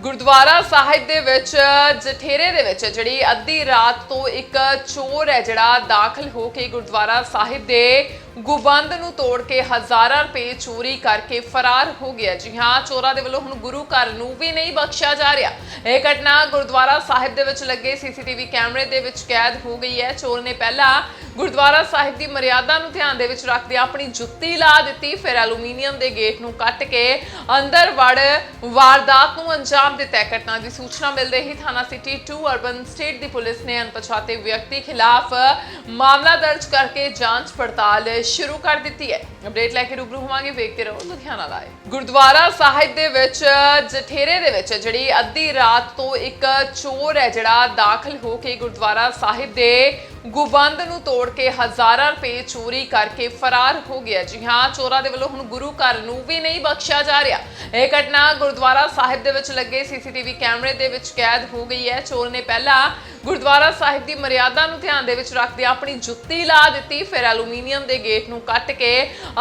ਗੁਰਦੁਆਰਾ ਸਾਹਿਬ ਦੇ ਵਿੱਚ, ਜਠੇਰੇ ਦੇ ਵਿੱਚ ਜਿਹੜੀ ਅੱਧੀ ਰਾਤ ਤੋਂ ਇੱਕ ਚੋਰ ਹੈ ਜਿਹੜਾ ਦਾਖਲ ਹੋ ਕੇ ਗੁਰਦੁਆਰਾ ਸਾਹਿਬ ਦੇ ਗੁਬੰਦ ਨੂੰ ਤੋੜ ਕੇ ਹਜ਼ਾਰਾਂ ਰੁਪਏ ਚੋਰੀ ਕਰਕੇ ਫਰਾਰ ਹੋ ਗਿਆ। ਜੀ ਹਾਂ, ਚੋਰਾਂ ਦੇ ਵੱਲੋਂ ਹੁਣ ਗੁਰੂ ਘਰ ਨੂੰ ਵੀ ਨਹੀਂ ਬਖਸ਼ਿਆ ਜਾ ਰਿਹਾ। ਇਹ ਘਟਨਾ ਗੁਰਦੁਆਰਾ ਸਾਹਿਬ ਦੇ ਵਿੱਚ ਲੱਗੇ। ਸੀਸੀਟੀਵੀ ਕੈਮਰੇ ਦੇ ਵਿੱਚ ਕੈਦ ਹੋ ਗਈ ਹੈ। ਚੋਰ ਨੇ ਪਹਿਲਾਂ ਗੁਰਦੁਆਰਾ ਸਾਹਿਬ ਦੀ ਮਰਿਆਦਾ ਨੂੰ ਧਿਆਨ ਦੇ ਵਿੱਚ ਰੱਖਦੇ ਆਪਣੀ ਜੁੱਤੀ ਲਾ ਦਿੱਤੀ, ਫਿਰ ਐਲੂਮੀਨੀਅਮ ਦੇ ਗੇਟ ਨੂੰ ਕੱਟ ਕੇ ਅੰਦਰ ਵੜ ਵਾਰਦਾਤ ਨੂੰ ਅੰਜਾਮ ਦਿੱਤਾ ਘਟਨਾ ਦੀ ਸੂਚਨਾ ਮਿਲਦੇ ਹੀ ਥਾਣਾ ਸਿਟੀ 2 ਅਰਬਨ ਸਟੇਟ ਦੀ ਪੁਲਿਸ ਨੇ ਅਣਪਛਾਤੇ ਵਿਅਕਤੀ ਖਿਲਾਫ ਮਾਮਲਾ ਦਰਜ ਕਰਕੇ ਜਾਂਚ ਪੜਤਾਲ ਸ਼ੁਰੂ ਕਰ ਦਿੱਤੀ ਹੈ। ਅਪਡੇਟ ਲੈ ਕੇ ਰੂਬਰੂ ਹੋਵਾਂਗੇ ਵੇਖਦੇ ਰਹੋ ਲੁਧਿਆਣਾ ਲਾਈਵ ਗੁਰਦੁਆਰਾ ਸਾਹਿਬ ਦੇ ਵਿੱਚ ਜਠੇਰੇ ਦੇ ਵਿੱਚ, ਜਿਹੜੀ ਅੱਧੀ ਰਾਤ ਤੋਂ ਇੱਕ ਚੋਰ ਹੈ ਜਿਹੜਾ ਦਾਖਲ ਹੋ ਕੇ ਗੁਰਦੁਆਰਾ ਸਾਹਿਬ ਦੇ ਗੁਬੰਦ ਨੂੰ ਤੋੜ ਕੇ ਹਜ਼ਾਰਾਂ ਰੁਪਏ ਚੋਰੀ ਕਰਕੇ ਫਰਾਰ ਹੋ ਗਿਆ। ਜੀ ਹਾਂ, ਚੋਰਾਂ ਦੇ ਵੱਲੋਂ ਹੁਣ ਗੁਰੂ ਘਰ ਨੂੰ ਵੀ ਨਹੀਂ ਬਖਸ਼ਿਆ ਜਾ ਰਿਹਾ। ਇਹ ਘਟਨਾ ਗੁਰਦੁਆਰਾ ਸਾਹਿਬ ਦੇ ਵਿੱਚ ਲੱਗੇ। ਸੀਸੀਟੀਵੀ ਕੈਮਰੇ ਦੇ ਵਿੱਚ ਕੈਦ ਹੋ ਗਈ ਹੈ। ਚੋਰ ਨੇ ਪਹਿਲਾਂ ਗੁਰਦੁਆਰਾ ਸਾਹਿਬ ਦੀ ਮਰਿਆਦਾ ਨੂੰ ਧਿਆਨ ਦੇ ਵਿੱਚ ਰੱਖਦੇ ਆਪਣੀ ਜੁੱਤੀ ਲਾ ਦਿੱਤੀ, ਫਿਰ ਐਲੂਮੀਨੀਅਮ ਦੇ ਗੇਟ ਨੂੰ ਕੱਟ ਕੇ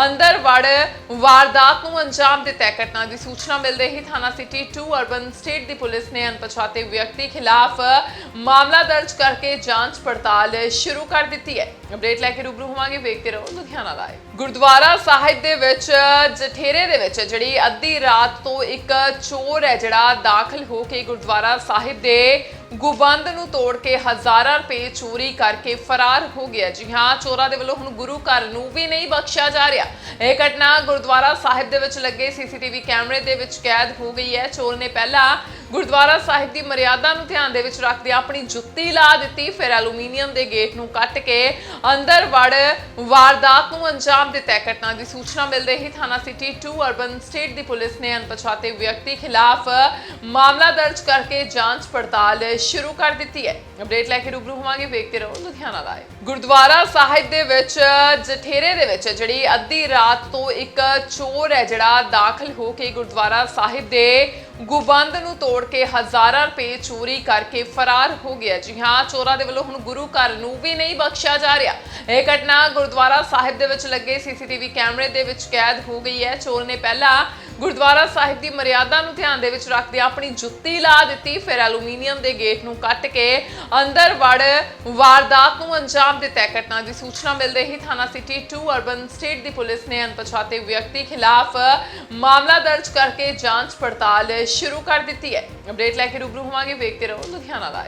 ਅੰਦਰ ਵੜ ਵਾਰਦਾਤ ਨੂੰ ਅੰਜਾਮ ਦਿੱਤਾ ਘਟਨਾ ਦੀ ਸੂਚਨਾ ਮਿਲਦੇ ਹੀ ਥਾਣਾ ਸਿਟੀ 2 ਅਰਬਨ ਸਟੇਟ ਦੀ ਪੁਲਿਸ ਨੇ ਅਣਪਛਾਤੇ ਵਿਅਕਤੀ ਖਿਲਾਫ ਮਾਮਲਾ ਦਰਜ ਕਰਕੇ ਜਾਂਚ ਪੜਤਾਲ ਸ਼ੁਰੂ ਕਰ ਦਿੱਤੀ ਹੈ। ਅਪਡੇਟ ਲੈ ਕੇ ਰੂਬਰੂ ਹੋਵਾਂਗੇ, ਵੇਖਦੇ ਰਹੋ ਲੁਧਿਆਣਾ ਲਾਈਵ। ਗੁਰਦੁਆਰਾ ਸਾਹਿਬ ਦੇ ਵਿੱਚ, ਜਠੇਰੇ ਦੇ ਵਿੱਚ ਜਿਹੜੀ ਅੱਧੀ ਰਾਤ ਤੋਂ ਇੱਕ ਚੋਰ ਹੈ ਜਿਹੜਾ ਦਾਖਲ ਹੋ ਕੇ ਗੁਰਦੁਆਰਾ ਸਾਹਿਬ ਦੇ ਗੁਬੰਦ ਨੂੰ ਤੋੜ ਕੇ ਹਜ਼ਾਰਾਂ ਰੁਪਏ ਚੋਰੀ ਕਰਕੇ ਫਰਾਰ ਹੋ ਗਿਆ। ਜੀ ਹਾਂ, ਚੋਰਾਂ ਦੇ ਵੱਲੋਂ ਹੁਣ ਗੁਰੂ ਘਰ ਨੂੰ ਵੀ ਨਹੀਂ ਬਖਸ਼ਿਆ ਜਾ ਰਿਹਾ। ਇਹ ਘਟਨਾ ਗੁਰਦੁਆਰਾ ਸਾਹਿਬ ਦੇ ਵਿੱਚ ਲੱਗੇ। ਸੀਸੀਟੀਵੀ ਕੈਮਰੇ ਦੇ ਵਿੱਚ ਕੈਦ ਹੋ ਗਈ ਹੈ। ਚੋਰ ਨੇ ਪਹਿਲਾਂ ਗੁਰਦੁਆਰਾ ਸਾਹਿਬ ਦੀ ਮਰਿਆਦਾ ਨੂੰ ਧਿਆਨ ਦੇ ਵਿੱਚ ਰੱਖਦੇ ਆਪਣੀ ਜੁੱਤੀ ਲਾ ਦਿੱਤੀ, ਫਿਰ ਐਲੂਮੀਨੀਅਮ ਦੇ ਗੇਟ ਨੂੰ ਕੱਟ ਕੇ ਅੰਦਰ ਵੜ ਵਾਰਦਾਤ ਨੂੰ ਅੰਜਾਮ ਦਿੱਤਾ। ਘਟਨਾ ਦੀ ਸੂਚਨਾ ਮਿਲਦੇ ਹੀ ਥਾਣਾ ਸਿਟੀ 2 ਅਰਬਨ ਸਟੇਟ ਦੀ ਪੁਲਿਸ ਨੇ ਅਣਪਛਾਤੇ ਵਿਅਕਤੀ ਖਿਲਾਫ ਮਾਮਲਾ ਦਰਜ ਕਰਕੇ ਜਾਂਚ ਪੜਤਾਲ ਸ਼ੁਰੂ ਕਰ ਦਿੱਤੀ ਹੈ। ਅਪਡੇਟ ਲੈ ਕੇ ਰੂਬਰੂ ਹੋਵਾਂਗੇ, ਵੇਖਦੇ ਰਹੋ ਲੁਧਿਆਣਾ ਲਾਈਵ। ਗੁਰਦੁਆਰਾ ਸਾਹਿਬ ਦੇ ਵਿੱਚ ਜਠੇਰੇ ਦੇ ਵਿੱਚ ਜਿਹੜੀ ਅੱਧੀ ਰਾਤ ਤੋਂ ਇੱਕ ਚੋਰ ਹੈ, ਜਿਹੜਾ ਦਾਖਲ ਹੋ ਕੇ ਗੁਰਦੁਆਰਾ ਸਾਹਿਬ ਦੇ ਗੁਬੰਦ ਨੂੰ ਤੋੜ ਕੇ ਹਜ਼ਾਰਾਂ ਰੁਪਏ ਚੋਰੀ ਕਰਕੇ ਫਰਾਰ ਹੋ ਗਿਆ। ਜੀ ਹਾਂ, ਚੋਰਾਂ ਦੇ ਵੱਲੋਂ ਹੁਣ ਗੁਰੂ ਘਰ ਨੂੰ ਵੀ ਨਹੀਂ ਬਖਸ਼ਿਆ ਜਾ ਰਿਹਾ। ਇਹ ਘਟਨਾ ਗੁਰਦੁਆਰਾ ਸਾਹਿਬ ਦੇ ਵਿੱਚ ਲੱਗੇ। ਸੀਸੀਟੀਵੀ ਕੈਮਰੇ ਦੇ ਵਿੱਚ ਕੈਦ ਹੋ ਗਈ ਹੈ। ਚੋਰ ਨੇ ਪਹਿਲਾਂ ਗੁਰਦੁਆਰਾ ਸਾਹਿਬ ਦੀ ਮਰਿਆਦਾ ਨੂੰ ਧਿਆਨ ਦੇ ਵਿੱਚ ਰੱਖਦੇ ਆਪਣੀ ਜੁੱਤੀ ਲਾ ਦਿੱਤੀ। ਫਿਰ ਐਲੂਮੀਨੀਅਮ ਦੇ ਗੇਟ ਨੂੰ ਕੱਟ ਕੇ ਅੰਦਰ ਵੜ ਵਾਰਦਾਤ ਨੂੰ ਅੰਜਾਮ ਦਿੱਤਾ। ਘਟਨਾ ਦੀ ਸੂਚਨਾ ਮਿਲਦੇ ਹੀ ਥਾਣਾ ਸਿਟੀ 2 ਅਰਬਨ ਸਟੇਟ ਦੀ ਪੁਲਿਸ ਨੇ ਅਣਪਛਾਤੇ ਵਿਅਕਤੀ ਖਿਲਾਫ ਮਾਮਲਾ ਦਰਜ ਕਰਕੇ ਜਾਂਚ ਪੜਤਾਲ ਸ਼ੁਰੂ ਕਰ ਦਿੱਤੀ ਹੈ। ਅਪਡੇਟ ਲੈ ਕੇ ਰੂਬਰੂ ਹੋਵਾਂਗੇ। ਵੇਖਦੇ ਰਹੋ ਲੁਧਿਆਣਾ ਲਾਈਵ।